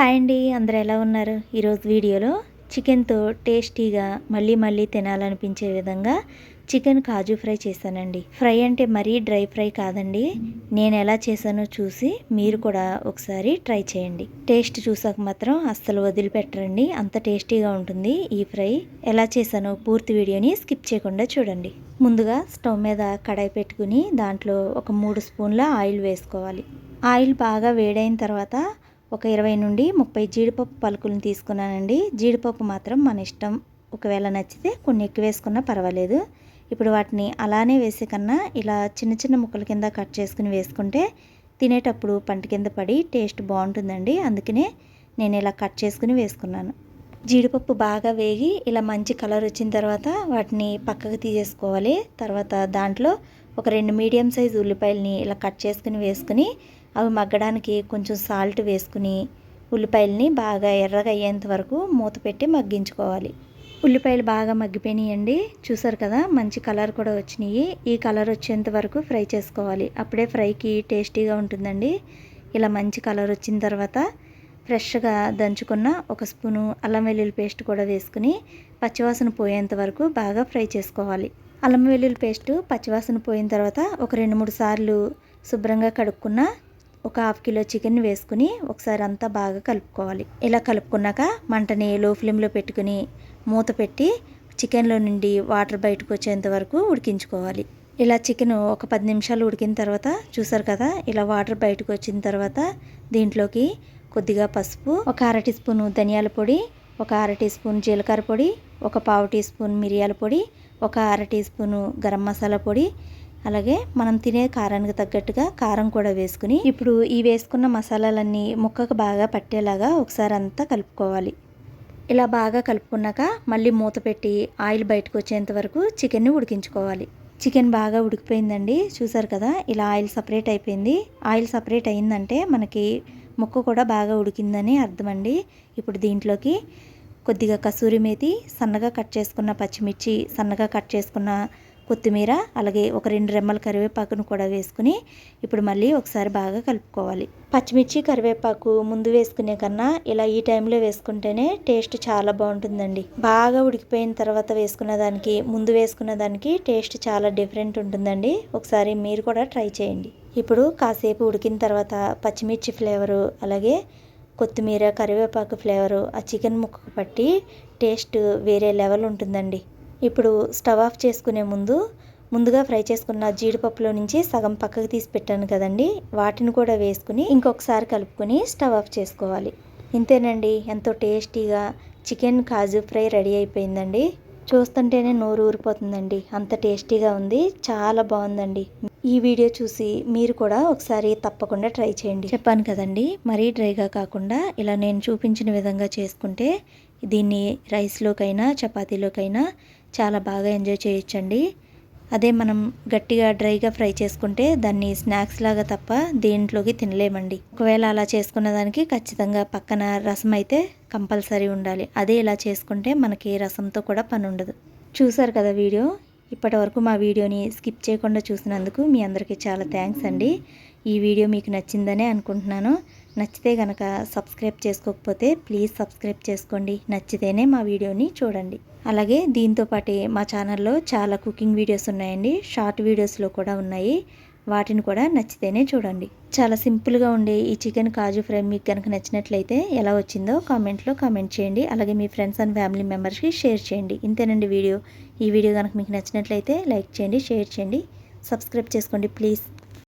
Hi అండి అందరు ఎలా ఉన్నారు? ఈరోజు వీడియోలో చికెన్తో టేస్టీగా మళ్ళీ మళ్ళీ తినాలనిపించే విధంగా చికెన్ కాజు ఫ్రై చేశానండి. ఫ్రై అంటే మరీ డ్రై ఫ్రై కాదండి. నేను ఎలా చేశానో చూసి మీరు కూడా ఒకసారి ట్రై చేయండి. టేస్ట్ చూసాక మాత్రం అస్సలు వదిలిపెట్టరండి. అంత టేస్టీగా ఉంటుంది ఈ ఫ్రై. ఎలా చేశానో పూర్తి వీడియోని స్కిప్ చేయకుండా చూడండి. ముందుగా స్టవ్ మీద కడాయి పెట్టుకుని దాంట్లో ఒక మూడు స్పూన్ల ఆయిల్ వేసుకోవాలి. ఆయిల్ బాగా వేడైన తర్వాత ఒక ఇరవై నుండి ముప్పై జీడిపప్పు పలుకులను తీసుకున్నానండి. జీడిపప్పు మాత్రం మన ఇష్టం. ఒకవేళ నచ్చితే కొన్ని ఎక్కువ వేసుకున్నా పర్వాలేదు. ఇప్పుడు వాటిని అలానే వేసే కన్నా ఇలా చిన్న చిన్న ముక్కల కింద కట్ చేసుకుని వేసుకుంటే తినేటప్పుడు పంట కింద పడి టేస్ట్ బాగుంటుందండి. అందుకనే నేను ఇలా కట్ చేసుకుని వేసుకున్నాను. జీడిపప్పు బాగా వేగి ఇలా మంచి కలర్ వచ్చిన తర్వాత వాటిని పక్కకు తీసేసుకోవాలి. తర్వాత దాంట్లో ఒక రెండు మీడియం సైజు ఉల్లిపాయలని ఇలా కట్ చేసుకుని వేసుకుని అవి మగ్గడానికి కొంచెం సాల్ట్ వేసుకుని ఉల్లిపాయలని బాగా ఎర్రగా అయ్యేంత వరకు మూత పెట్టి మగ్గించుకోవాలి. ఉల్లిపాయలు బాగా మగ్గిపోయినాయండి. చూసారు కదా మంచి కలర్ కూడా వచ్చినాయి. ఈ కలర్ వచ్చేంత వరకు ఫ్రై చేసుకోవాలి. అప్పుడే ఫ్రైకి టేస్టీగా ఉంటుందండి. ఇలా మంచి కలర్ వచ్చిన తర్వాత ఫ్రెష్గా దంచుకున్న ఒక స్పూను అల్లం వెల్లుల్లి పేస్ట్ కూడా వేసుకుని పచ్చివాసన పోయేంత వరకు బాగా ఫ్రై చేసుకోవాలి. అల్లం వెల్లుల్లి పేస్ట్ పచ్చివాసన పోయిన తర్వాత ఒక రెండు మూడు సార్లు శుభ్రంగా కడుక్కున్న ఒక హాఫ్ కిలో చికెన్ వేసుకుని ఒకసారి అంతా బాగా కలుపుకోవాలి. ఇలా కలుపుకున్నాక మంటని లో ఫ్లేమ్లో పెట్టుకుని మూత పెట్టి చికెన్లో నుండి వాటర్ బయటకు వచ్చేంత వరకు ఉడికించుకోవాలి. ఇలా చికెన్ ఒక పది నిమిషాలు ఉడికిన తర్వాత చూసారు కదా ఇలా వాటర్ బయటకు వచ్చిన తర్వాత దీంట్లోకి కొద్దిగా పసుపు ఒక అర టీ స్పూన్ ధనియాల పొడి ఒక అర టీ స్పూన్ జీలకర్ర పొడి ఒక పావు టీ స్పూన్ మిరియాల పొడి ఒక అర టీ స్పూను గరం మసాలా పొడి అలాగే మనం తినే కారానికి తగ్గట్టుగా కారం కూడా వేసుకుని ఇప్పుడు ఈ వేసుకున్న మసాలాలన్నీ ముక్కకు బాగా పట్టేలాగా ఒకసారి అంతా కలుపుకోవాలి. ఇలా బాగా కలుపుకున్నాక మళ్ళీ మూత పెట్టి ఆయిల్ బయటకు వచ్చేంత వరకు చికెన్ని ఉడికించుకోవాలి. చికెన్ బాగా ఉడికిపోయిందండి. చూసారు కదా ఇలా ఆయిల్ సపరేట్ అయిపోయింది. ఆయిల్ సపరేట్ అయిందంటే మనకి ముక్క కూడా బాగా ఉడికిందని అర్థమండి. ఇప్పుడు దీంట్లోకి కొద్దిగా కసూరి మేతి సన్నగా కట్ చేసుకున్న పచ్చిమిర్చి సన్నగా కట్ చేసుకున్న కొత్తిమీర అలాగే ఒక రెండు రెమ్మల కరివేపాకును కూడా వేసుకుని ఇప్పుడు మళ్ళీ ఒకసారి బాగా కలుపుకోవాలి. పచ్చిమిర్చి కరివేపాకు ముందు వేసుకునే కన్నా ఇలా ఈ టైంలో వేసుకుంటేనే టేస్ట్ చాలా బాగుంటుందండి. బాగా ఉడికిపోయిన తర్వాత వేసుకున్న దానికి ముందు వేసుకున్న దానికి టేస్ట్ చాలా డిఫరెంట్ ఉంటుందండి. ఒకసారి మీరు కూడా ట్రై చేయండి. ఇప్పుడు కాసేపు ఉడికిన తర్వాత పచ్చిమిర్చి ఫ్లేవరు అలాగే కొత్తిమీర కరివేపాకు ఫ్లేవరు ఆ చికెన్ ముక్కకు పట్టి టేస్ట్ వేరే లెవెల్ ఉంటుందండి. ఇప్పుడు స్టవ్ ఆఫ్ చేసుకునే ముందు ముందుగా ఫ్రై చేసుకున్న జీడిపప్పులో నుంచి సగం పక్కకు తీసి పెట్టాను కదండి. వాటిని కూడా వేసుకుని ఇంకొకసారి కలుపుకొని స్టవ్ ఆఫ్ చేసుకోవాలి. ఇంతేనండి ఎంతో టేస్టీగా చికెన్ కాజు ఫ్రై రెడీ అయిపోయిందండి. చూస్తుంటేనే నోరు ఊరిపోతుందండి. అంత టేస్టీగా ఉంది చాలా బాగుందండి. ఈ వీడియో చూసి మీరు కూడా ఒకసారి తప్పకుండా ట్రై చేయండి. చెప్పాను కదండి మరీ డ్రైగా కాకుండా ఇలా నేను చూపించిన విధంగా చేసుకుంటే దీన్ని రైస్లోకైనా చపాతీలోకైనా చాలా బాగా ఎంజాయ్ చేయొచ్చండి. అదే మనం గట్టిగా డ్రైగా ఫ్రై చేసుకుంటే దాన్ని స్నాక్స్ లాగా తప్ప దేంట్లోకి తినలేమండి. ఒకవేళ అలా చేసుకున్న దానికి ఖచ్చితంగా పక్కన రసం అయితే కంపల్సరీ ఉండాలి. అదే ఇలా చేసుకుంటే మనకి రసంతో కూడా పని ఉండదు. చూసారు కదా వీడియో? ఇప్పటి వరకు మా వీడియోని స్కిప్ చేయకుండా చూసినందుకు మీ అందరికీ చాలా థ్యాంక్స్ అండి. ఈ వీడియో మీకు నచ్చిందనే అనుకుంటున్నాను. నచ్చితే కనుక సబ్స్క్రైబ్ చేసుకోకపోతే ప్లీజ్ సబ్స్క్రైబ్ చేసుకోండి. నచ్చితేనే మా వీడియోని చూడండి. అలాగే దీంతోపాటే మా ఛానల్లో చాలా కుకింగ్ వీడియోస్ ఉన్నాయండి. షార్ట్ వీడియోస్లో కూడా ఉన్నాయి. వాటిని కూడా నచ్చితేనే చూడండి. చాలా సింపుల్గా ఉండే ఈ చికెన్ కాజు ఫ్రై మీకు కనుక నచ్చినట్లయితే ఎలా వచ్చిందో కామెంట్లో కామెంట్ చేయండి. అలాగే మీ ఫ్రెండ్స్ అండ్ ఫ్యామిలీ మెంబర్స్కి షేర్ చేయండి. ఇంతేనండి వీడియో. ఈ వీడియో కనుక మీకు నచ్చినట్లయితే లైక్ చేయండి షేర్ చేయండి సబ్స్క్రైబ్ చేసుకోండి ప్లీజ్.